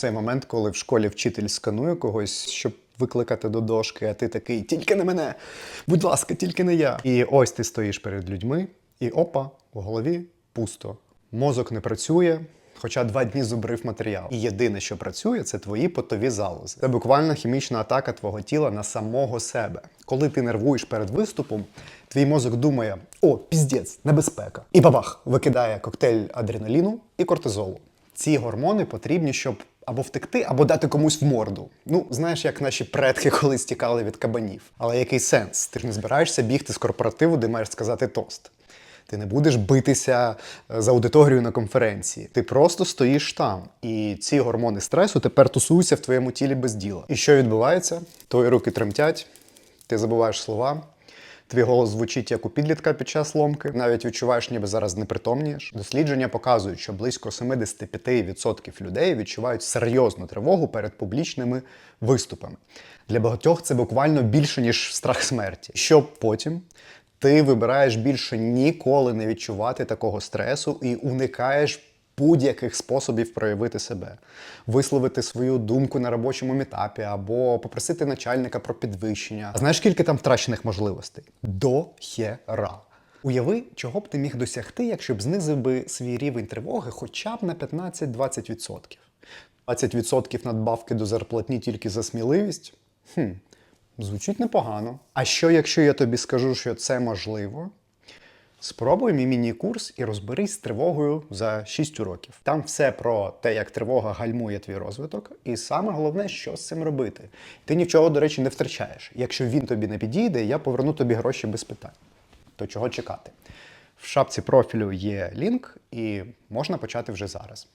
Цей момент, коли в школі вчитель сканує когось, щоб викликати до дошки, а ти такий тільки не мене, будь ласка, тільки не я. І ось ти стоїш перед людьми, і опа, у голові пусто. Мозок не працює. Хоча два дні зубрив матеріал. І єдине, що працює, це твої потові залози. Це буквально хімічна атака твого тіла на самого себе. Коли ти нервуєш перед виступом, твій мозок думає: о, піздець, небезпека. І бабах викидає коктейль адреналіну і кортизолу. Ці гормони потрібні, щоб або втекти, або дати комусь в морду. Ну, знаєш, як наші предки колись тікали від кабанів. Але який сенс? Ти ж не збираєшся бігти з корпоративу, де маєш сказати тост. Ти не будеш битися е, з аудиторією на конференції. Ти просто стоїш там. І ці гормони стресу тепер тусуються в твоєму тілі без діла. І що відбувається? Твої руки тремтять, ти забуваєш слова. Твій голос звучить як у підлітка під час ломки, навіть відчуваєш, ніби зараз непритомнієш. Дослідження показують, що близько 75% людей відчувають серйозну тривогу перед публічними виступами. Для багатьох це буквально більше, ніж страх смерті. Що потім? Ти вибираєш більше ніколи не відчувати такого стресу і уникаєш будь-яких способів проявити себе, висловити свою думку на робочому метапі або попросити начальника про підвищення. А знаєш, скільки там втрачених можливостей? До хера. Уяви, чого б ти міг досягти, якщо б знизив би свій рівень тривоги хоча б на 15-20%. 20% надбавки до зарплатні тільки за сміливість? Хм, звучить непогано. А що, якщо я тобі скажу, що це можливо? Спробуй мій міні-курс і розберись з тривогою за 6 уроків. Там все про те, як тривога гальмує твій розвиток, і саме головне, що з цим робити. Ти нічого, до речі, не втрачаєш. Якщо він тобі не підійде, я поверну тобі гроші без питань. То чого чекати? В шапці профілю є лінк, і можна почати вже зараз.